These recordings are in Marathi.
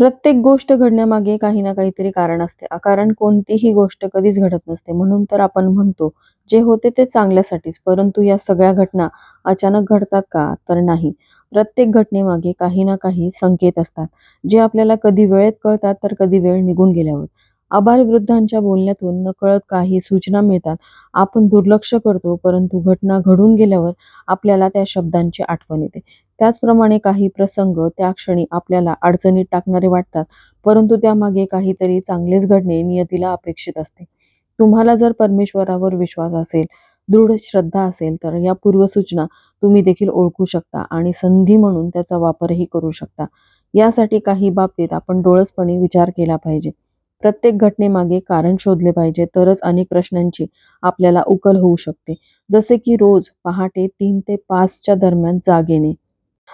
प्रत्येक गोष्ट घडण्यामागे काही ना काहीतरी कारण असते. कारण कोणतीही गोष्ट कधीच घडत नसते. म्हणून तर आपण म्हणतो जे होते ते चांगल्यासाठीच परंतु या सगळ्या घटना अचानक घडतात का? तर नाही. प्रत्येक घटनेमागे काही ना काही संकेत असतात. जे आपल्याला कधी वेळेत कळतात तर कधी वेळ निघून गेल्यावर. आबाल वृद्धांच्या बोलण्यातून नकळत काही सूचना मिळतात. आपण दुर्लक्ष करतो परंतु घटना घडून गेल्यावर आपल्याला त्या शब्दांची आठवण येते. त्याचप्रमाणे काही प्रसंग त्या क्षणी आपल्याला अडचणीत टाकणारे वाटतात परंतु त्यामागे काहीतरी चांगलेच घडणे नियतीला अपेक्षित असते. तुम्हाला जर परमेश्वरावर विश्वास असेल दृढ श्रद्धा असेल तर या पूर्वसूचना तुम्ही देखील ओळखू शकता आणि संधी म्हणून त्याचा वापरही करू शकता. यासाठी काही बाबतीत आपण डोळसपणे विचार केला पाहिजे. प्रत्येक घटनेमागे कारण शोधले पाहिजे तरच अनेक प्रश्नांची आपल्याला उकल होऊ शकते. जसे की रोज पहाटे तीन ते पाचच्या दरम्यान जाग येणे.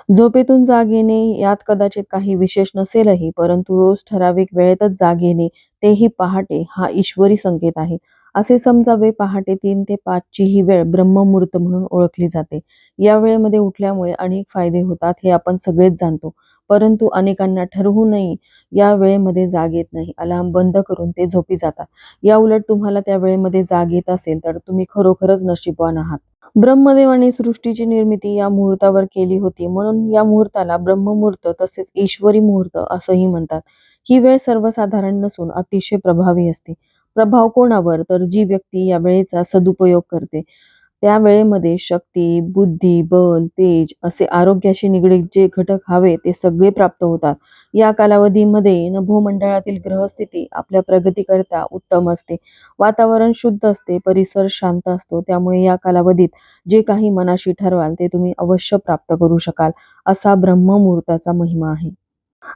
झोपेतून जाग येणे यात कदाचित काही विशेष नसेलही परंतु रोज ठराविक वेळेतच जाग येणे तेही पहाटे हा ईश्वरी संकेत आहे. असे समजावे पहाटे तीन ते पाचची ही वेळ ब्रह्ममुहूर्त म्हणून ओळखली जाते. या वेळेमध्ये उठल्यामुळे अनेक फायदे होतात हे आपण सगळेच जाणतो. परंतु अनेकांना ठरवूनही या वेळेमध्ये जाग येत नाही. अलार्म बंद करून ते झोपी जातात. या उलट तुम्हाला त्या वेळेमध्ये जाग येत असेल तर तुम्ही खरोखरच नशीबवान आहात. ब्रह्मदेवाने सृष्टीची निर्मिती या मुहूर्तावर केली होती. म्हणून या मुहूर्ताला ब्रह्ममुहूर्त तसेच ईश्वरी मुहूर्त असंही म्हणतात. ही वेळ सर्वसाधारण नसून अतिशय प्रभावी असते. प्रभाव कोणावर? तर जी व्यक्ती या वेळेचा सदुपयोग करते. त्या वेळेमध्ये शक्ती बुद्धी बल तेज असे आरोग्याशी निगडीत जे घटक हवे ते सगळे प्राप्त होतात. या कालावधीमध्ये नभोमंडळातील ग्रहस्थिती आपल्या प्रगतीकरता उत्तम असते. वातावरण शुद्ध असते परिसर शांत असतो त्यामुळे या कालावधीत जे काही मनाशी ठरवाल ते तुम्ही अवश्य प्राप्त करू शकाल असा ब्रह्ममुहूर्ताचा महिमा आहे.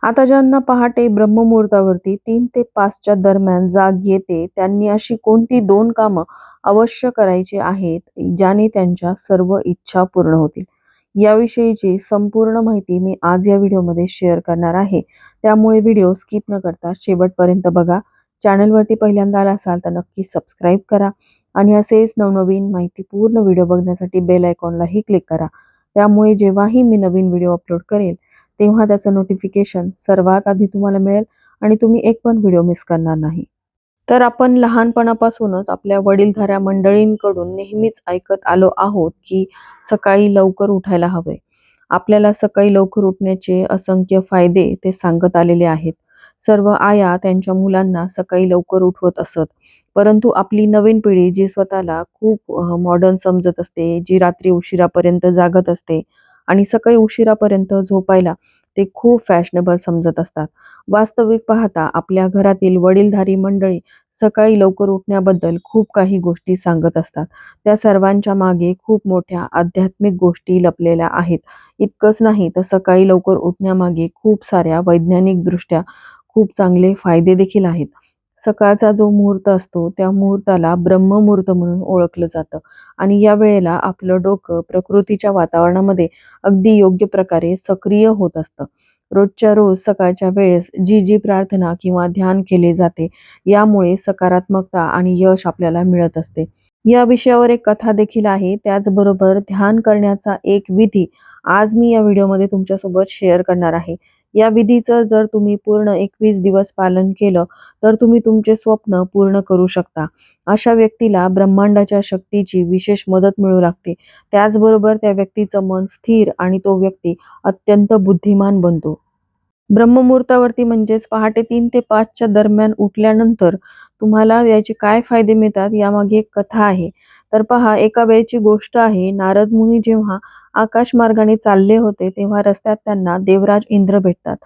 आता ज्यांना पहाटे ब्रह्ममुहूर्तावरती तीन ते पाचच्या दरम्यान जाग येते त्यांनी अशी कोणती दोन कामं अवश्य करायची आहेत ज्याने त्यांच्या सर्व इच्छा पूर्ण होतील? याविषयीची संपूर्ण माहिती मी आज या व्हिडिओमध्ये शेअर करणार आहे. त्यामुळे व्हिडिओ स्किप न करता शेवटपर्यंत बघा. चॅनलवरती पहिल्यांदा आला असाल तर नक्की सबस्क्राईब करा आणि असेच नवनवीन माहितीपूर्ण व्हिडिओ बघण्यासाठी बेल आयकॉनलाही क्लिक करा. त्यामुळे जेव्हाही मी नवीन व्हिडिओ अपलोड करेल तेव्हा त्याचं नोटिफिकेशन सर्वात आधी तुम्हाला मिळेल आणि तुम्ही एक पण व्हिडिओ मिस करणार नाही. तर आपण लहानपणापासूनच आपल्या वडीलधाऱ्या मंडळींकडून नेहमीच ऐकत आलो आहोत की सकाळी लवकर उठायला हवे. आपल्याला सकाळी लवकर उठण्याचे असंख्य फायदे ते सांगत आलेले आहेत. सर्व आया त्यांच्या मुलांना सकाळी लवकर उठवत असत. परंतु आपली नवीन पिढी जी स्वतःला खूप मॉडर्न समजत असते जी रात्री उशिरापर्यंत जागत असते आणि सकाळी उशिरापर्यंत झोपायला ते खूप फॅशनेबल समजत असतात. वास्तविक पाहता आपल्या घरातील वडीलधारी मंडळी सकाळी लवकर उठण्याबद्दल खूप काही गोष्टी सांगत असतात. त्या सर्वांच्या मागे खूप मोठ्या आध्यात्मिक गोष्टी लपलेल्या आहेत. इतकंच नाही तर सकाळी लवकर उठण्यामागे खूप साऱ्या वैज्ञानिक दृष्ट्या खूप चांगले फायदे देखील आहेत. सकाळचा जो मुहूर्त असतो त्या मुहूर्ताला ब्रह्ममुहूर्त म्हणून ओळखलं जातं. आणि या वेळेला आपलं डोकं प्रकृतीच्या वातावरणामध्ये अगदी योग्य प्रकारे सक्रिय होत असतं. रोजच्या रोज सकाळच्या वेळेस जी जी प्रार्थना किंवा ध्यान केले जाते यामुळे सकारात्मकता आणि यश आपल्याला मिळत असते. या विषयावर एक कथा देखील आहे त्याचबरोबर ध्यान करण्याचा एक विधी आज मी या व्हिडिओमध्ये तुमच्यासोबत शेअर करणार आहे. या विधीचं जर तुम्ही पूर्ण एकवीस दिवस पालन केलं तर तुम्ही तुमचे स्वप्न पूर्ण करू शकता. अशा व्यक्तीला ब्रह्मांडाच्या शक्तीची विशेष मदत मिळू लागते. त्याचबरोबर त्या व्यक्तीचं मन स्थिर आणि तो व्यक्ती अत्यंत बुद्धिमान बनतो. ब्रह्ममुहूर्तावरती म्हणजेच पहाटे तीन ते पाचच्या दरम्यान उठल्यानंतर तुम्हाला याचे काय फायदे मिळतात यामागे एक कथा आहे. तर पहा एका वेळची गोष्ट आहे. नारद मुनी जेव्हा आकाश मार्गाने चालले होते तेव्हा रस्त्यात त्यांना देवराज इंद्र भेटतात.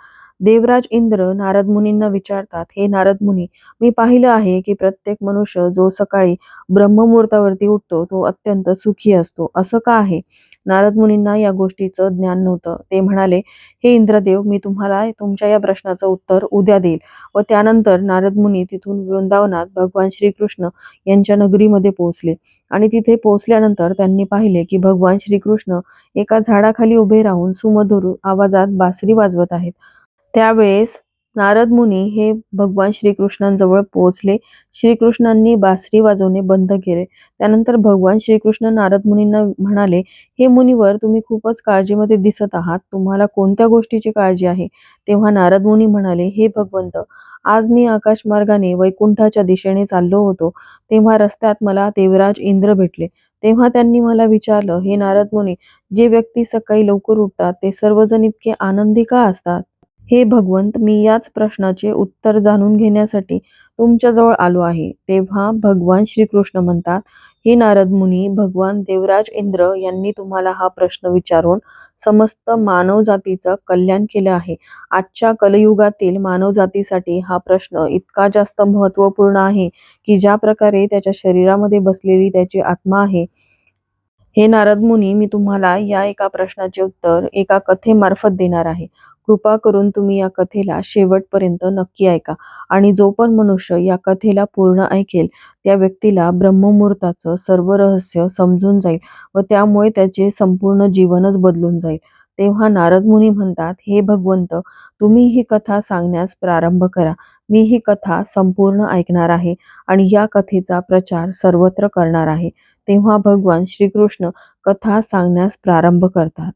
देवराज इंद्र नारद मुनींना विचारतात हे नारद मुनी मी पाहिलं आहे की प्रत्येक मनुष्य जो सकाळी ब्रह्ममुहूर्तावरती उठतो तो अत्यंत सुखी असतो. असं का आहे? नारद मुनींना या गोष्टीचं ज्ञान नव्हतं. ते म्हणाले हे इंद्रदेव मी तुम्हाला तुमच्या या प्रश्नाचं उत्तर उद्या देईल. व त्यानंतर नारद मुनी तिथून वृंदावनात भगवान श्रीकृष्ण यांच्या नगरीमध्ये पोहोचले. आणि तिथे पोहोचल्यानंतर त्यांनी पाहिले की भगवान श्रीकृष्ण एका झाडाखाली उभे राहून सुमधुर आवाजात बासरी वाजवत आहेत. त्यावेळेस नारद मुनी हे भगवान श्रीकृष्णांजवळ पोहोचले. श्रीकृष्णांनी बासरी वाजवणे बंद केले. त्यानंतर भगवान श्रीकृष्ण नारद मुनींना म्हणाले हे मुनीवर तुम्ही खूपच काळजीमध्ये दिसत आहात. तुम्हाला कोणत्या गोष्टीची काळजी आहे? तेव्हा नारद मुनी म्हणाले हे भगवंत आज मी आकाशमार्गाने वैकुंठाच्या दिशेने चाललो होतो. तेव्हा रस्त्यात मला देवराज इंद्र भेटले. तेव्हा त्यांनी मला विचारलं हे नारद मुनी जे व्यक्ती सकाळी लवकर उठतात ते सर्वजण इतके आनंदी का असतात? हे भगवंत मी याच प्रश्नाचे उत्तर जाणून घेण्यासाठी तुमच्याजवळ आलो आहे. तेव्हा भगवान श्रीकृष्ण म्हणतात हे नारद मुनी भगवान देवराज इंद्र यांनी तुम्हाला हा प्रश्न विचारून समस्त मानव जातीचं कल्याण केलं आहे. आजच्या कलयुगातील मानव जातीसाठी हा प्रश्न इतका जास्त महत्त्वपूर्ण आहे की ज्या प्रकारे त्याच्या शरीरामध्ये बसलेली त्याची आत्मा आहे. हे नारद मुनी मी तुम्हाला या एका प्रश्नाचे उत्तर एका कथेमार्फत देणार आहे. कृपा करून तुम्ही या कथेला शेवटपर्यंत नक्की ऐका. आणि जो पण मनुष्य या कथेला पूर्ण ऐकेल त्या व्यक्तीला ब्रह्ममुहूर्ताचं सर्व रहस्य समजून जाईल व त्यामुळे त्याचे संपूर्ण जीवनच बदलून जाईल. तेव्हा नारद मुनी म्हणतात हे भगवंत तुम्ही ही कथा सांगण्यास प्रारंभ करा. मी ही कथा संपूर्ण ऐकणार आहे आणि या कथेचा प्रचार सर्वत्र करणार आहे. तेव्हा भगवान श्रीकृष्ण कथा सांगण्यास प्रारंभ करतात.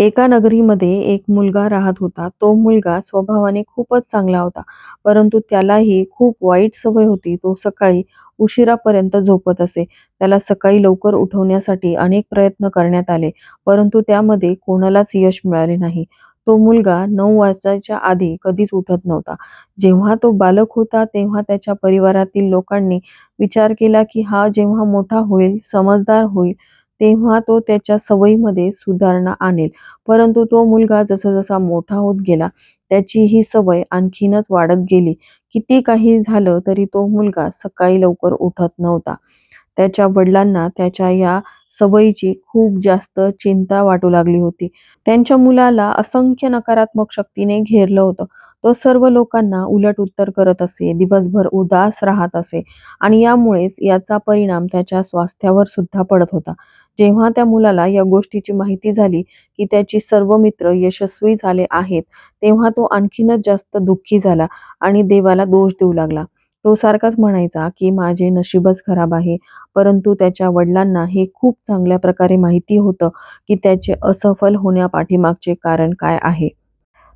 एका नगरीमध्ये एक मुलगा राहत होता. तो मुलगा स्वभावाने खूपच चांगला होता. परंतु त्यालाही खूप वाईट सवय होती. तो सकाळी उशिरापर्यंत झोपत असे. त्याला सकाळी लवकर उठवण्यासाठी अनेक प्रयत्न करण्यात आले. परंतु त्यामध्ये कोणालाच यश मिळाले नाही. तो मुलगा नऊ वाजायच्या आधी कधीच उठत नव्हता. जेव्हा तो बालक होता तेव्हा त्याच्या परिवारातील लोकांनी विचार केला की हा जेव्हा मोठा होईल समजदार होईल तेव्हा तो त्याच्या सवयीमध्ये सुधारणा आणेल. परंतु तो मुलगा जसा जसा मोठा होत गेला त्याची ही सवय आणखीनच वाढत गेली. किती काही झालं तरी तो मुलगा सकाळी लवकर उठत नव्हता. त्याच्या वडिलांना त्याच्या या सवयीची खूप जास्त चिंता वाटू लागली होती. त्यांच्या मुलाला असंख्य नकारात्मक शक्तीने घेरलं होतं. तो सर्व लोकांना उलट उत्तर करत असे दिवसभर उदास राहत असे आणि यामुळेच याचा परिणाम त्याच्या स्वास्थ्यावर सुद्धा पडत होता. जेव्हा त्या मुलाला या गोष्टीची माहिती झाली की त्याची सर्व मित्र यशस्वी झाले आहेत तेव्हा तो आणखीनच जास्त दुःखी झाला आणि देवाला दोष देऊ लागला. तो सारखाच म्हणायचा की माझे नशीबच खराब आहे परंतु त्याच्या वडिलांना हे खूप चांगल्या प्रकारे माहिती होतं की त्याचे असफल होण्यापाठीमागचे कारण काय आहे.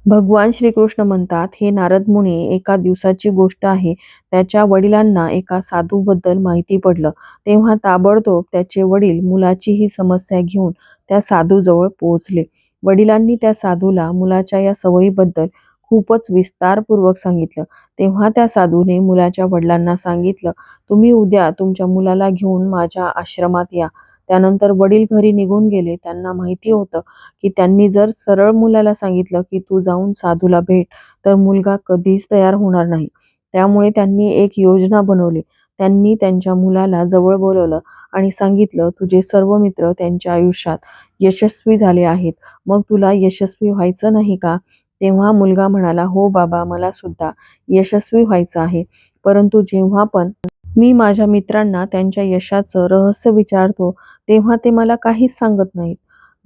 भगवान श्रीकृष्ण म्हणतात हे नारद मुनी एका दिवसाची गोष्ट आहे. त्याच्या वडिलांना एका साधूबद्दल माहिती पडलं. तेव्हा ताबडतोब त्याचे वडील मुलाची ही समस्या घेऊन त्या साधूजवळ पोहोचले. वडिलांनी त्या साधूला मुलाच्या या सवयीबद्दल खूपच विस्तारपूर्वक सांगितलं. तेव्हा त्या साधूने मुलाच्या वडिलांना सांगितलं तुम्ही उद्या तुमच्या मुलाला घेऊन माझ्या आश्रमात या. त्यानंतर वडील घरी निघून गेले. त्यांना माहिती होतं की त्यांनी जर सरळ मुलाला सांगितलं की तू जाऊन साधूला भेट तर मुलगा कधीच तयार होणार नाही. त्यामुळे त्यांनी एक योजना बनवली. त्यांनी त्यांच्या मुलाला जवळ बोलवलं आणि सांगितलं तुझे सर्व मित्र त्यांच्या आयुष्यात यशस्वी झाले आहेत. मग तुला यशस्वी व्हायचं नाही का? तेव्हा मुलगा म्हणाला हो बाबा मला सुद्धा यशस्वी व्हायचं आहे. परंतु जेव्हा पण मी माझ्या मित्रांना त्यांच्या यशाचं रहस्य विचारतो तेव्हा ते मला काहीच सांगत नाहीत.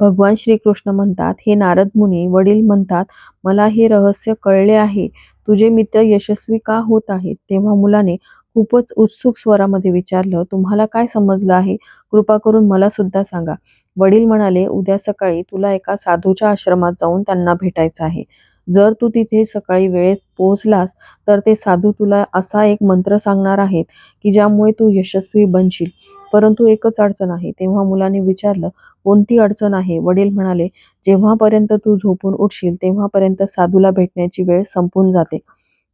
भगवान श्रीकृष्ण म्हणतात हे नारद मुनी वडील म्हणतात मला हे रहस्य कळले आहे. तुझे मित्र यशस्वी का होत आहेत तेव्हा मुलाने खूपच उत्सुक स्वरामध्ये विचारलं तुम्हाला काय समजलं आहे? कृपा करून मला सुद्धा सांगा वडील म्हणाले उद्या सकाळी तुला एका साधूच्या आश्रमात जाऊन त्यांना भेटायचं आहे. जर तू तिथे सकाळी वेळेत पोहोचलास तर ते साधू तुला असा एक मंत्र सांगणार आहेत की ज्यामुळे तू यशस्वी बनशील. परंतु एकच अडचण आहे. तेव्हा मुलाने विचारलं कोणती अडचण आहे? वडील म्हणाले जेव्हापर्यंत तू झोपून उठशील तेव्हापर्यंत साधूला भेटण्याची वेळ संपून जाते.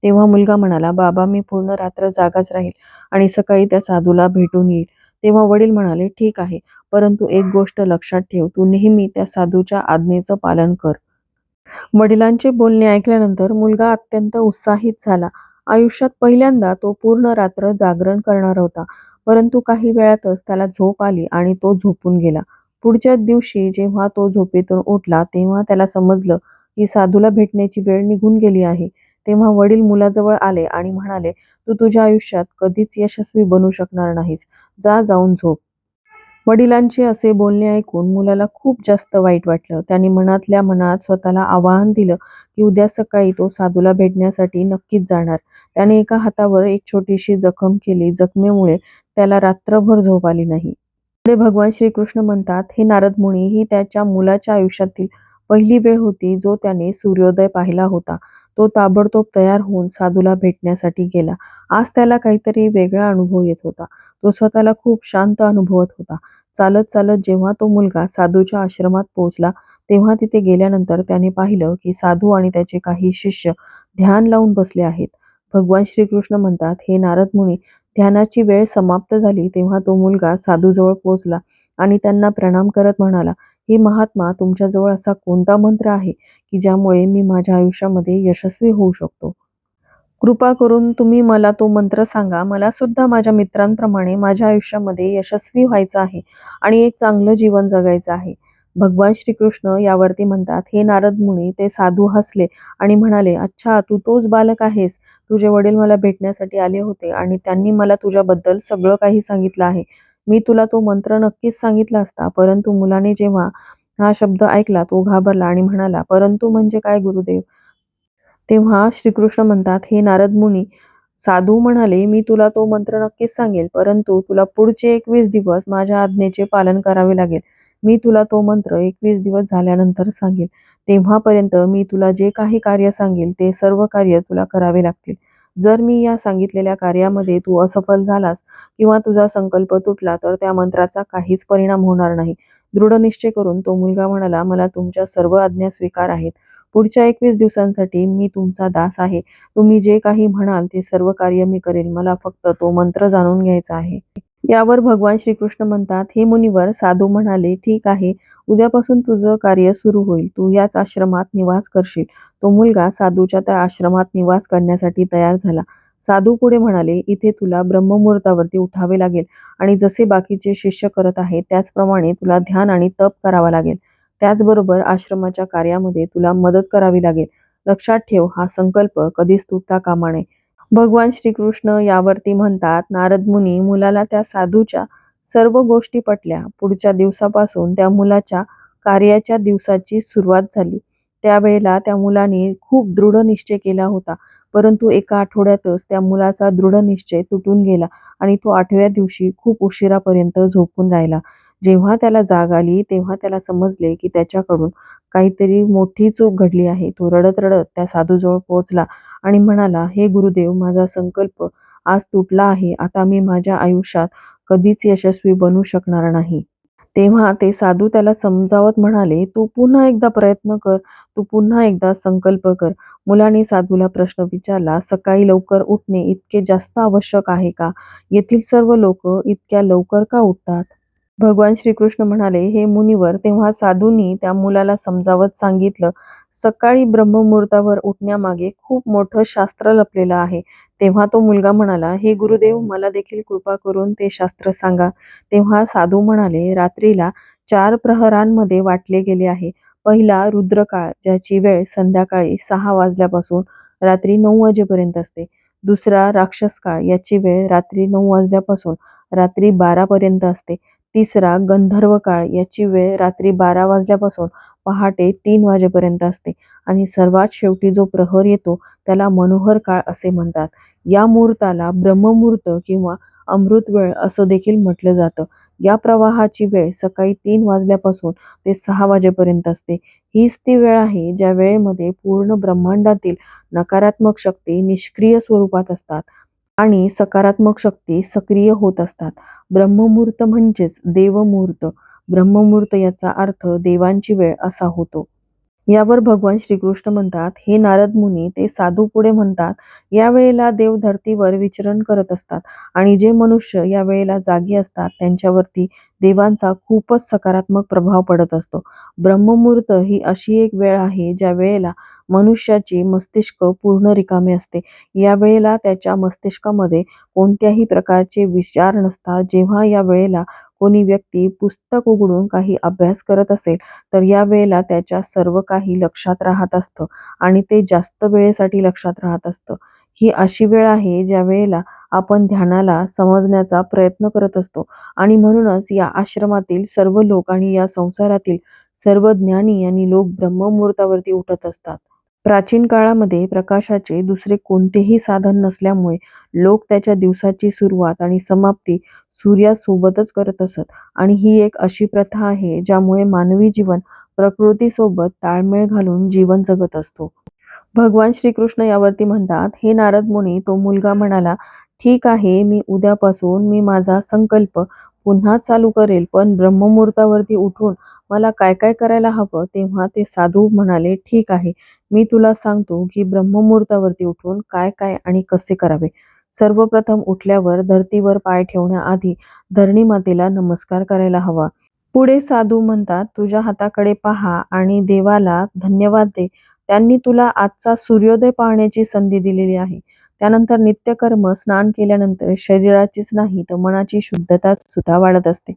तेव्हा मुलगा म्हणाला बाबा मी पूर्ण रात्र जागाच राहील आणि सकाळी त्या साधूला भेटून येईल. तेव्हा वडील म्हणाले ठीक आहे. परंतु एक गोष्ट लक्षात ठेव. तू नेहमी त्या साधूच्या आज्ञेचं पालन कर. वडिलांचे बोलणे ऐकल्यानंतर मुलगा अत्यंत उत्साहित झाला. आयुष्यात पहिल्यांदा तो पूर्ण रात्र जागरण करणार होता परंतु काही वेळातच त्याला झोप आली आणि तो झोपून गेला. पुढच्या दिवशी जेव्हा तो झोपेतून उठला तेव्हा त्याला समजलं की साधूला भेटण्याची वेळ निघून गेली आहे. तेव्हा वडील मुलाजवळ आले आणि म्हणाले तू तुझ्या आयुष्यात कधीच यशस्वी बनू शकणार नाहीस. जा जाऊन झोप. वडिलांचे असे बोलणे ऐकून मुलाला खूप जास्त वाईट वाटलं. त्याने मनातल्या मनात स्वतःला आवाहन दिलं की उद्या सकाळी तो साधूला भेटण्यासाठी नक्कीच जाणार. त्याने एका हातावर एक छोटीशी जखम केली. जखमेमुळे त्याला रात्रभर झोप आली नाही. पुढे भगवान श्रीकृष्ण म्हणतात हे नारद मुनी ही त्याच्या मुलाच्या आयुष्यातील पहिली वेळ होती जो त्याने सूर्योदय पाहिला होता. तो ताबडतोब तयार होऊन साधूला भेटण्यासाठी गेला. आज त्याला काहीतरी वेगळा अनुभव येत होता. तो स्वतःला खूप शांत अनुभवत होता. चालत चालत जेव्हा तो मुलगा साधूच्या आश्रमात पोहोचला तेव्हा तिथे गेल्यानंतर त्याने पाहिलं की साधू आणि त्याचे काही शिष्य ध्यान लावून बसले आहेत. भगवान श्रीकृष्ण म्हणतात हे नारद मुनी ध्यानाची वेळ समाप्त झाली तेव्हा तो मुलगा साधूजवळ पोहोचला आणि त्यांना प्रणाम करत म्हणाला हे महात्मा तुमच्याजवळ असा कोणता मंत्र आहे की ज्यामुळे मी माझ्या आयुष्यामध्ये यशस्वी होऊ शकतो? कृपा करून तुम्ही मला तो मंत्र सांगा. मला सुद्धा माझ्या मित्रांप्रमाणे माझ्या आयुष्यामध्ये यशस्वी व्हायचं आहे आणि एक चांगलं जीवन जगायचं आहे. भगवान श्रीकृष्ण यावरती म्हणतात हे नारद मुनी ते साधू हसले आणि म्हणाले अच्छा तू तोच बालक आहेस. तुझे वडील मला भेटण्यासाठी आले होते आणि त्यांनी मला तुझ्याबद्दल सगळं काही सांगितलं आहे. मी तुला तो मंत्र नक्कीच सांगितला असता. परंतु मुलाने जेव्हा हा शब्द ऐकला तो घाबरला आणि म्हणाला परंतु म्हणजे काय गुरुदेव? तेव्हा श्रीकृष्ण म्हणतात हे नारद मुनी साधू म्हणाले मी तुला तो मंत्र नक्कीच सांगेल परंतु तुला पुढचे एकवीस दिवस माझ्या आज्ञेचे पालन करावे लागेल. मी तुला तो मंत्र एकवीस दिवस झाल्यानंतर सांगेल. तेव्हापर्यंत मी तुला जे काही कार्य सांगेल ते सर्व कार्य तुला करावे लागतील. जर मी या सांगितलेल्या कार्यामध्ये तू असफल झालास किंवा तुझा संकल्प तुटला तर त्या मंत्राचा काहीच परिणाम होणार नाही. दृढ निश्चय करून तो मुलगा म्हणाला मला तुमच्या सर्व आज्ञा स्वीकार आहेत. पुढच्या एकवीस दिवसांसाठी मी तुमचा दास आहे. तुम्ही जे काही म्हणाल ते सर्व कार्य मी करेल मला फक्त तो मंत्र जाणून घ्यायचा आहे. यावर भगवान श्रीकृष्ण म्हणतात हे मुनिवर साधू म्हणाले ठीक आहे. उद्यापासून तुझं कार्य सुरू होईल. तू याच आश्रमात निवास करशील. तो मुलगा साधूच्या त्या आश्रमात निवास करण्यासाठी तयार झाला. साधू पुढे म्हणाले इथे तुला ब्रह्ममुहूर्तावरती उठावे लागेल. आणि जसे बाकीचे शिष्य करत आहे त्याचप्रमाणे तुला ध्यान आणि तप करावा लागेल. त्याचबरोबर आश्रमाच्या कार्यामध्ये तुला मदत करावी लागेल. लक्षात ठेव हा संकल्प कधीच तुटता कामा नये. भगवान श्रीकृष्ण यावरती म्हणतात नारद मुनी मुलाला त्या साधूच्या सर्व गोष्टी पटल्या. पुढच्या दिवसापासून त्या मुलाच्या कार्याच्या दिवसाची सुरुवात झाली. त्यावेळेला त्या मुलाने खूप दृढ निश्चय केला होता. परंतु एका आठवड्यातच त्या मुलाचा दृढ निश्चय तुटून गेला आणि तो आठव्या दिवशी खूप उशिरापर्यंत झोपून राहिला. जेव्हा त्याला जाग आली तेव्हा त्याला समजले की त्याच्याकडून काहीतरी मोठी चूक घडली आहे. तो रडत रडत त्या साधूजवळ पोहोचला आणि म्हणाला हे गुरुदेव माझा संकल्प आज तुटला आहे. आता मी माझ्या आयुष्यात कधीच यशस्वी बनू शकणार नाही. तेव्हा ते साधू त्याला समजावत म्हणाले तू पुन्हा एकदा प्रयत्न कर. तू पुन्हा एकदा संकल्प कर. मुलाने साधूला प्रश्न विचारला सकाळी लवकर उठणे इतके जास्त आवश्यक आहे का? येथील सर्व लोक इतक्या लवकर का उठतात? भगवान श्रीकृष्ण म्हणाले हे मुनिवर तेव्हा साधूंनी त्या मुलाला समजावत सांगितलं सकाळी ब्रह्ममुहूर्तावर उठण्यामागे खूप मोठं शास्त्र लपलेलं आहे. तेव्हा तो मुलगा म्हणाला हे गुरुदेव मला देखील कृपा करून ते शास्त्र सांगा. तेव्हा साधू म्हणाले रात्रीला चार प्रहरांमध्ये वाटले गेले आहे. पहिला रुद्रकाळ ज्याची वेळ संध्याकाळी सहा वाजल्यापासून रात्री नऊ वाजेपर्यंत असते. दुसरा राक्षस काळ याची वेळ रात्री नऊ वाजल्यापासून रात्री बारापर्यंत असते. तिसरा गंधर्व काळ याची वेळ रात्री बारा वाजल्यापासून पहाटे तीन वाजेपर्यंत असते. आणि सर्वात शेवटी जो प्रहर येतो त्याला मनोहर काळ असे म्हणतात. या मुहूर्ताला ब्रह्ममुहूर्त किंवा अमृत वेळ असं देखील म्हटलं जातं. या प्रवाहाची वेळ सकाळी तीन वाजल्यापासून ते सहा वाजेपर्यंत असते. हीच ती वेळ आहे ज्या वेळेमध्ये पूर्ण ब्रह्मांडातील नकारात्मक शक्ती निष्क्रिय स्वरूपात असतात. आणि सकारात्मक शक्ती सक्रिय होत असतात. ब्रह्ममुहूर्त म्हणजेच देवमुहूर्त. ब्रह्ममुहूर्त याचा अर्थ देवांची वेळ असा होतो. यावर भगवान श्रीकृष्ण म्हणतात हे नारद मुनी ते साधू पुढे म्हणतात या वेळेला देव धरतीवर विचरण करत असतात आणि जे मनुष्य या वेळेला जागी असतात त्यांच्यावरती देवांचा खूपच सकारात्मक प्रभाव पडत असतो. ब्रह्ममुहूर्त ही अशी एक वेळ आहे ज्या वेळेला मनुष्याची मस्तिष्क पूर्ण रिकामे असते. या वेळेला त्याच्या मस्तिष्कामध्ये कोणत्याही प्रकारचे विचार नसतात. जेव्हा या वेळेला कोणी व्यक्ती पुस्तक उघडून काही अभ्यास करत असेल तर या वेळेला त्याच्या सर्व काही लक्षात राहत असतं आणि ते जास्त वेळेसाठी लक्षात राहत असतं. ही अशी वेळ आहे ज्या वेळेला आपण ध्यानाला समजण्याचा प्रयत्न करत असतो आणि म्हणूनच या आश्रमातील सर्व लोक आणि या संसारातील सर्व ज्ञानी आणि लोक ब्रह्ममुहूर्तावरती उठत असतात. प्राचीन काळामध्ये प्रकाशाचे दुसरे कोणतेही साधन नसल्यामुळे लोक त्याच्या दिवसाची सुरुवात आणि समाप्ती सूर्यासोबतच करत असत. आणि ही एक अशी प्रथा आहे ज्यामुळे मानवी जीवन प्रकृतीसोबत ताळमेळ घालून जीवन जगत असतो. भगवान श्रीकृष्ण यावरती म्हणतात हे नारद मुनी तो मुलगा म्हणाला ठीक आहे मी उद्यापासून मी माझा संकल्प पुन्हा चालू करेल. पण ब्रह्ममुहूर्तावरती उठून मला काय काय करायला हवं तेव्हा ते साधू म्हणाले ठीक आहे. मी तुला सांगतो की ब्रह्ममुहूर्तावरती उठून काय काय आणि कसे करावे. सर्वप्रथम उठल्यावर धरतीवर पाय ठेवण्याआधी धरणी मातेला नमस्कार करायला हवा. पुढे साधू म्हणतात तुझ्या हाताकडे पहा आणि देवाला धन्यवाद दे. त्यांनी तुला आजचा सूर्योदय पाहण्याची संधी दिलेली आहे. त्यानंतर नित्यकर्म स्नान केल्यानंतर शरीराचीच नाही तर मनाची शुद्धता सुद्धा वाढत असते.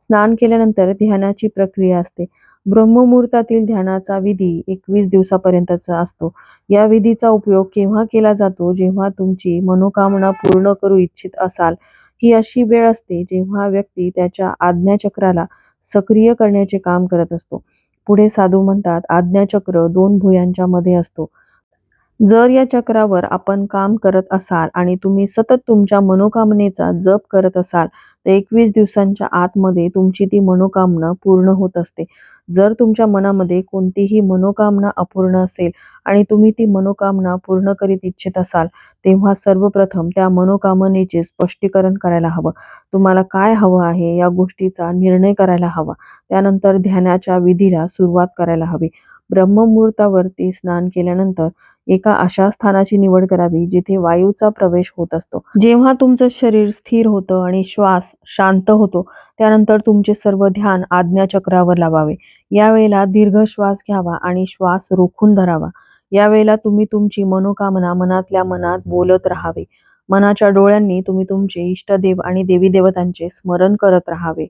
स्नान केल्यानंतर ध्यानाची प्रक्रिया असते. ब्रह्ममुहूर्तातील ध्यानाचा विधी एकवीस दिवसापर्यंतचा असतो. या विधीचा उपयोग केव्हा केला जातो? जेव्हा तुमची मनोकामना पूर्ण करू इच्छित असाल ही अशी वेळ असते जेव्हा व्यक्ती त्याच्या आज्ञाचक्राला सक्रिय करण्याचे काम करत असतो. पुढे साधू म्हणतात आज्ञाचक्र दोन भुयांच्या मध्ये असतो. जर या चक्रावर आपण काम करत असाल आणि तुम्ही सतत तुमच्या मनोकामनेचा जप करत असाल तर एकवीस दिवसांच्या आतमध्ये तुमची ती मनोकामना पूर्ण होत असते. जर तुमच्या मनामध्ये कोणतीही मनोकामना अपूर्ण असेल आणि तुम्ही ती मनोकामना पूर्ण करीत इच्छित असाल तेव्हा सर्वप्रथम त्या मनोकामनेचे स्पष्टीकरण करायला हवं. तुम्हाला काय हवं आहे या गोष्टीचा निर्णय करायला हवा. त्यानंतर ध्यानाच्या विधीला सुरुवात करायला हवी. ब्रह्ममुहूर्तावरती स्नान केल्यानंतर एका अशा स्थानाची निवड करावी जिथे वायूचा प्रवेश होत असतो. जेव्हा तुमचं शरीर स्थिर होतं आणि श्वास शांत होतो त्यानंतर तुमचे सर्व ध्यान आज्ञाचक्रावर लावावे. यावेळेला दीर्घ श्वास घ्यावा आणि श्वास रोखून धरावा. यावेळेला तुम्ही तुमची मनोकामना मनातल्या मनात बोलत राहावे. मनाच्या डोळ्यांनी तुम्ही तुमचे इष्टदेव आणि देवी देवतांचे स्मरण करत राहावे.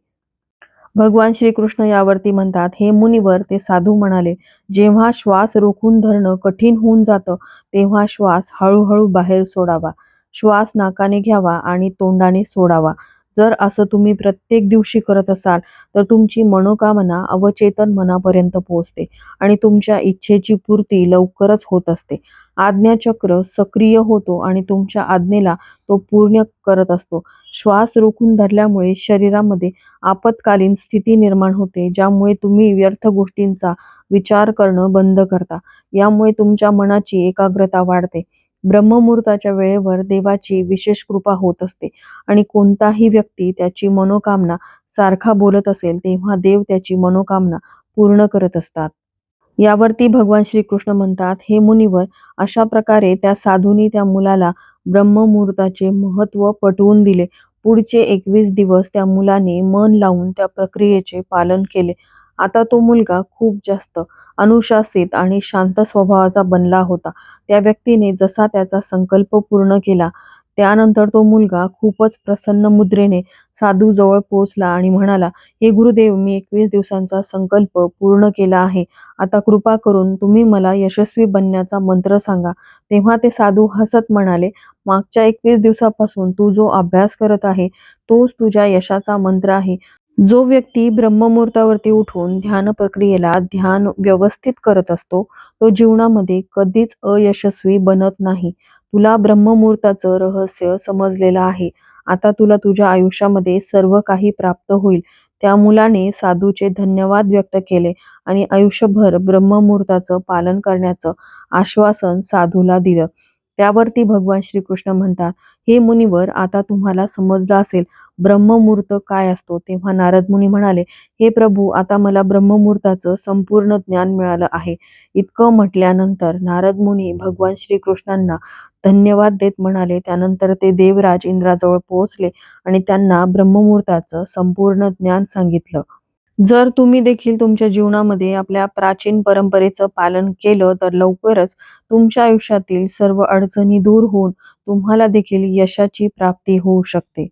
भगवान श्रीकृष्ण यावरती म्हणतात हे मुनिवर ते साधू म्हणाले जेव्हा श्वास रोखून धरणं कठीण होऊन जातं तेव्हा श्वास हळूहळू बाहेर सोडावा. श्वास नाकाने घ्यावा आणि तोंडाने सोडावा. जर असं तुम्ही प्रत्येक दिवशी करत असाल तर तुमची मनोकामना अवचेतन मनापर्यंत पोहोचते आणि तुमच्या इच्छेची पूर्ती लवकरच होत असते. आज्ञाचक्र सक्रिय होतो आणि तुमच्या आज्ञेला तो पूर्ण करत असतो. श्वास रोखून धरल्यामुळे शरीरामध्ये आपत्कालीन स्थिती निर्माण होते ज्यामुळे तुम्ही व्यर्थ गोष्टींचा विचार करणं बंद करता. यामुळे तुमच्या मनाची एकाग्रता वाढते. ब्रह्ममुहूर्ताच्या वेळेवर देवाची विशेष कृपा होत असते आणि कोणताही व्यक्ती त्याची मनोकामना सारखा बोलत असेल तेव्हा देव त्याची मनोकामना पूर्ण करत असतात. यावरती भगवान श्रीकृष्ण म्हणतात हे मुनिवर अशा प्रकारे त्या साधूनी त्या मुलाला ब्रह्ममुहूर्ताचे महत्त्व पटवून दिले. पुढचे एकवीस दिवस त्या मुलाने मन लावून त्या प्रक्रियेचे पालन केले. आता तो मुलगा खूप जास्त अनुशासित आणि शांत स्वभावाचा बनला होता. त्या व्यक्तीने जसा त्याचा संकल्प पूर्ण केला त्यानंतर तो मुलगा खूपच प्रसन्न मुद्रेने साधू जवळ पोहोचला आणि म्हणाला हे गुरुदेव मी एकवीस दिवसांचा संकल्प पूर्ण केला आहे. आता कृपा करून तुम्ही मला यशस्वी बनण्याचा मंत्र सांगा. तेव्हा ते साधू हसत म्हणाले मागच्या एकवीस दिवसापासून तू जो अभ्यास करत आहे तोच तुझ्या यशाचा मंत्र आहे. जो व्यक्ती ब्रह्ममुहूर्तावरती उठून ध्यान प्रक्रियेला ध्यान व्यवस्थित करत असतो तो जीवनामध्ये कधीच अयशस्वी बनत नाही. तुला ब्रह्ममुहूर्ताचं रहस्य समजलेलं आहे. आता तुला तुझ्या आयुष्यामध्ये सर्व काही प्राप्त होईल. त्या मुलाने साधूचे धन्यवाद व्यक्त केले आणि आयुष्यभर ब्रह्ममुहूर्ताचं पालन करण्याचं आश्वासन साधूला दिलं. त्यावरती भगवान श्रीकृष्ण म्हणतात हे मुनिवर आता तुम्हाला समजलं असेल ब्रह्ममुहूर्त काय असतो? तेव्हा नारद मुनी म्हणाले हे प्रभू आता मला ब्रह्ममुहूर्ताचं संपूर्ण ज्ञान मिळालं आहे. इतकं म्हटल्यानंतर नारद मुनी भगवान श्रीकृष्णांना धन्यवाद देत म्हणाले. त्यानंतर ते देवराज इंद्राजवळ पोहोचले आणि त्यांना ब्रह्ममुहूर्ताचं संपूर्ण ज्ञान सांगितलं. जर तुम्ही देखील तुमच्या जीवनामध्ये आपल्या प्राचीन परंपरेचं पालन केलं तर लवकरच तुमच्या आयुष्यातील सर्व अडचणी दूर होऊन तुम्हाला देखील यशाची प्राप्ती होऊ शकते.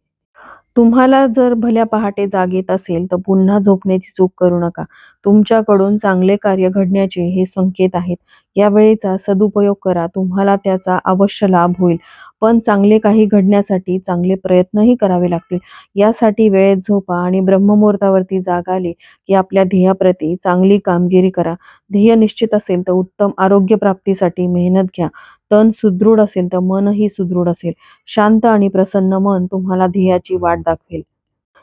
तुम्हाला जर भल्या पहाटे जाग येत असेल तर पुन्हा झोपण्याची चूक करू नका. तुमच्याकडून चांगले कार्य घडण्याचे हे संकेत आहेत. या वेळेचा सदुपयोग करा. तुम्हाला त्याचा अवश्य लाभ होईल. पण चांगले काही घडण्यासाठी चांगले प्रयत्नही करावे लागतील. यासाठी वेळेत झोपा आणि ब्रह्ममुहूर्तावरती जाग आली की आपल्या ध्येयाप्रती चांगली कामगिरी करा. ध्येय निश्चित असेल तर उत्तम आरोग्य प्राप्तीसाठी मेहनत घ्या. तन सुदृढ असेल तर मनही सुदृढ असेल. शांत आणि प्रसन्न मन तुम्हाला ध्येयाची वाट दाखवेल.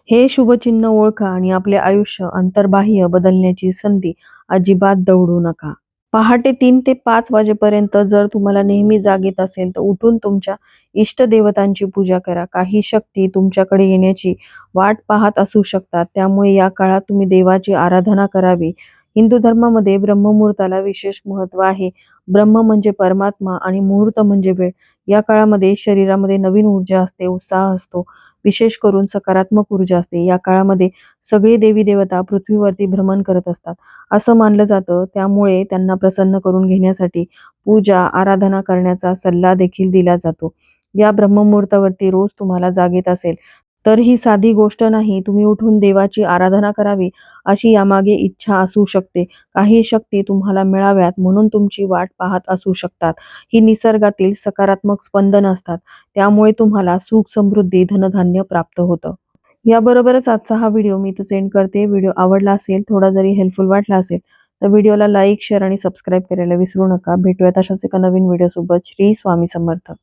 हे शुभचिन्ह ओळखा आणि आपले आयुष्य अंतर्बाह्य बदलण्याची संधी अजिबात दवडू नका. पहाटे तीन ते पाच वाजेपर्यंत जर तुम्हाला नेहमी जाग येत असेल तर उठून तुमच्या इष्टदेवतांची पूजा करा. काही शक्ती तुमच्याकडे येण्याची वाट पाहत असू शकतात. त्यामुळे या काळात तुम्ही देवाची आराधना करावी. हिंदू धर्मामध्ये ब्रह्ममुहूर्ताला विशेष महत्त्व आहे. ब्रह्म म्हणजे परमात्मा आणि मुहूर्त म्हणजे वेळ. या काळामध्ये शरीरामध्ये नवीन ऊर्जा असते उत्साह असतो. विशेष करून सकारात्मक ऊर्जा असते. या काळामध्ये सगळे देवी देवता पृथ्वीवरती भ्रमण करत असतात. असं मानलं जातं. त्यामुळे त्यांना प्रसन्न करून घेण्यासाठी पूजा आराधना करण्याचा सल्ला देखील दिला जातो. या ब्रह्ममुहूर्तावरती रोज तुम्हाला जागेत असेल तर ही साधी गोष्ट नाही. तुम्ही उठून देवाची आराधना करावी अशी यामागे इच्छा असू शकते. काही शक्ती तुम्हाला मिळाव्यात म्हणून तुमची वाट पाहत असू शकतात. ही निसर्गातील सकारात्मक स्पंदन असतात. त्यामुळे तुम्हाला सुख समृद्धी धनधान्य प्राप्त होतं. याबरोबरच आजचा हा व्हिडिओ मी इथं सेंड करते. व्हिडिओ आवडला असेल थोडा जरी हेल्पफुल वाटला असेल तर व्हिडिओला लाईक शेअर आणि सबस्क्राईब करायला विसरू नका. भेटूयात अशाच एका नवीन व्हिडिओसोबत. श्री स्वामी समर्थक